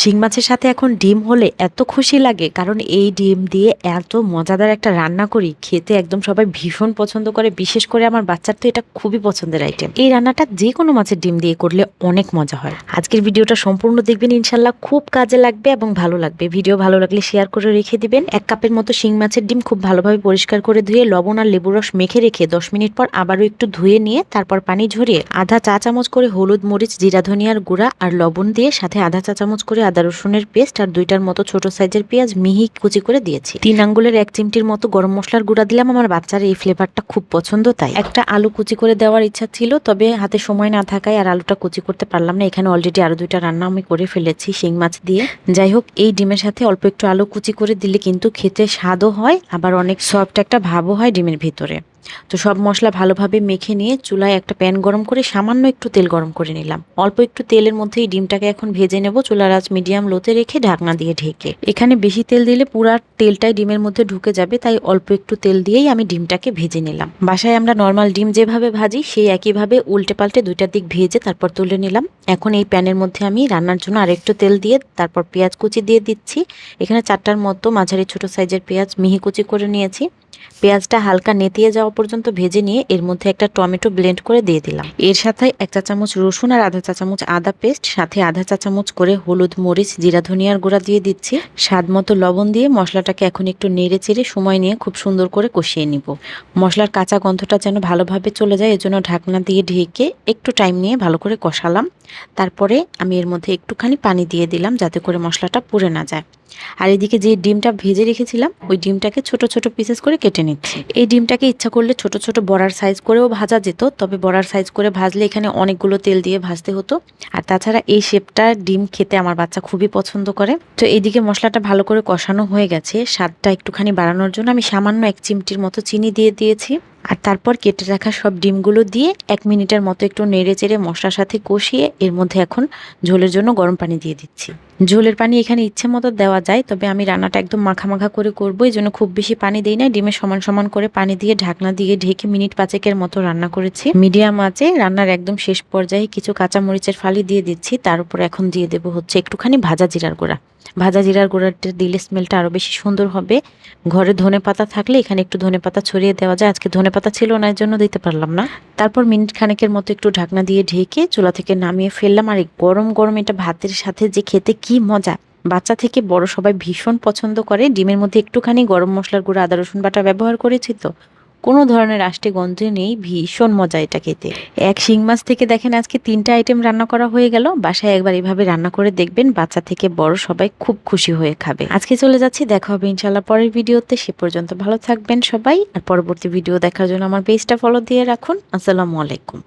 শিং মাছের সাথে এখন ডিম হলে এত খুশি লাগে, কারণ এই ডিম দিয়ে এত মজাদার একটা রান্না করি, খেতে একদম সবাই ভীষণ পছন্দ করে, বিশেষ করে আমার বাচ্চার তো এটা খুবই পছন্দের আইটেম এই রান্নাটা যে কোনো মাছের ডিম দিয়ে করলে অনেক মজা হয়। আজকের ভিডিওটা সম্পূর্ণ দেখবেন ইনশাল্লাহ খুব কাজে লাগবে এবং ভালো লাগবে। ভিডিও ভালো লাগলে শেয়ার করে রেখে দিবেন। এক কাপের মতো শিং মাছের ডিম খুব ভালোভাবে পরিষ্কার করে ধুয়ে, লবণ আর লেবু রস মেখে রেখে দশ মিনিট পর আবারও একটু ধুয়ে নিয়ে, তারপর পানি ঝরিয়ে আধা চা চামচ করে হলুদ মরিচ, জিরা ধনিয়ার গুঁড়া আর লবণ দিয়ে সাথে আধা চা চামচ করে আদা, রসুনের পেস্ট আর দুইটার মতো ছোট সাইজের পেঁয়াজ মিহি কুচি করে দিয়েছি। তিন আঙ্গুলের এক চিমটির মতো গরম মশলার গুঁড়া দিলাম। আমার বাচ্চার এই ফ্লেভারটা খুব পছন্দ, তাই। একটা আলু কুচি করে দেওয়ার ইচ্ছা ছিল, তবে হাতে সময় না থাকায় আর আলুটা কুচি করতে পারলাম না। এখানে অলরেডি আরও দুইটা রান্না আমি করে ফেলেছি, শিং মাছ দিয়ে। যাই হোক, এই ডিমের সাথে অল্প একটু আলু কুচি করে দিলে কিন্তু খেতে স্বাদও হয়, আবার অনেক সফট একটা ভাবও হয় ডিমের ভিতরে। তো সব মশলা ভালোভাবে মেখে নিয়ে চুলায় একটা প্যান গরম করে সামান্য একটু তেল গরম করে নিলাম। অল্প একটু তেলের মধ্যে এই ডিমটাকে এখন ভেজে নেব। চুলার আঁচ মিডিয়াম লোতে রেখে ঢাকনা দিয়ে ঢেকে। এখানে বেশি তেল দিলে পুরা তেলটাই ডিমের মধ্যে ঢুকে যাবে, তাই অল্প একটু তেল দিয়েই আমি ডিমটাকে ভেজে নিলাম। বাসায় আমরা নর্মাল ডিম যেভাবে ভাজি, সেই একইভাবে উল্টে পাল্টে দুইটার দিক ভেজে তারপর তুলে নিলাম। এখন এই প্যানের মধ্যে আমি রান্নার জন্য আরেকটু তেল দিয়ে তারপর পেঁয়াজ কুচি দিয়ে দিচ্ছি। এখানে চারটার মতো মাঝারি ছোট সাইজের পেঁয়াজ মিহি কুচি করে নিয়েছি। পেঁয়াজটা হালকা নেতিয়ে যাওয়া পর্যন্ত ভেজে নিয়ে এর মধ্যে একটা টমেটো ব্লেন্ড করে দিয়ে দিলাম। এর সাথে এক চা চামচ রসুন আর আধা চা চামচ আদা পেস্ট সাথে আধা চা চামচ করে হলুদ মরিচ, জিরা ধনিয়ার গুঁড়া দিয়ে দিচ্ছি। স্বাদ মতো লবণ দিয়ে মশলাটাকে এখন একটু নেড়ে চেড়ে সময় নিয়ে খুব সুন্দর করে কষিয়ে নিব। মশলার কাঁচা গন্ধটা যেন ভালোভাবে চলে যায়, এজন্য ঢাকনা দিয়ে ঢেকে একটু টাইম নিয়ে ভালো করে কষালাম। তারপরে আমি এর মধ্যে একটুখানি পানি দিয়ে দিলাম যাতে করে মশলাটা পুড়ে না যায়। আর এদিকে যে ডিমটা ভেজে রেখেছিলাম, ওই ডিমটাকে ছোট ছোট পিসেস করে নিচ্ছি। এই ডিমটাকে ইচ্ছা করলে ছোট ছোট বড়ার সাইজ করেও ভাজা যেত, তবে বড়ার সাইজ করে ভাজলে এখানে অনেকগুলো তেল দিয়ে ভাজতে হতো। আর তাছাড়া এই শেপটা ডিম খেতে আমার বাচ্চা খুবই পছন্দ করে। তো এদিকে মশলাটা ভালো করে কষানো হয়ে গেছে। স্বাদটা একটুখানি বাড়ানোর জন্য আমি সামান্য এক চিমটির মতো চিনি দিয়ে দিয়েছি। আর তারপর কেটে রাখা সব ডিমগুলো দিয়ে এক মিনিটের মতো একটু নেড়ে চেড়ে মশলার সাথে কষিয়ে এর মধ্যে এখন ঝোলের জন্য গরম পানি দিয়ে দিচ্ছি। ঝোলের পানি এখানে ইচ্ছে মতো দেওয়া যায়, তবে আমি রান্নাটা একদম মাখা মাখা করে করব, এই জন্য খুব বেশি পানি দিই না। ডিমে সমান সমান করে পানি দিয়ে ঢাকনা দিয়ে ঢেকে মিনিট পাঁচেকের মতো রান্না করেছি। মিডিয়াম আঁচে রান্নার একদম শেষ পর্যায়ে কিছু কাঁচা মরিচের ফালি দিয়ে দিচ্ছি, তার উপর এখন দিয়ে দেবো হচ্ছে একটুখানি ভাজা জিরার গুঁড়া। ভাজা জিরার গুঁড়াটা দিলে স্মেলটা আরও বেশি সুন্দর হবে। ঘরে ধনে পাতা থাকলে এখানে একটু ধনে পাতা ছড়িয়ে দেওয়া যায়, আজকে ধনে পাতা ছিল না, এর জন্য দিতে পারলাম না। তারপর মিনিট খানেকের মতো একটু ঢাকনা দিয়ে ঢেকে চুলা থেকে নামিয়ে ফেললাম। আর গরম গরম এটা ভাতের সাথে যে খেতে কি মজা! বাচ্চা থেকে বড় সবাই ভীষণ পছন্দ করে। ডিমের মধ্যে একটুখানি গরম মশলার গুঁড়ো, আদা, রসুন বাটা ব্যবহার করেছি তো। কোনো ধরনের আষ্টে গন্ধ নেই, ভীষণ মজা এটা খেতে। এক শিং মাছ থেকে দেখেন আজকে তিনটা আইটেম রান্না করা হয়ে গেল। বাসায় একবার এভাবে রান্না করে দেখবেন, বাচ্চা থেকে বড় সবাই খুব খুশি হয়ে খাবে। আজকে চলে যাচ্ছি, দেখা হবে ইনশাল্লাহ পরের ভিডিওতে। সে পর্যন্ত ভালো থাকবেন সবাই, আর পরবর্তী ভিডিও দেখার জন্য আমার পেজটা ফলো দিয়ে রাখুন। আসসালামু আলাইকুম।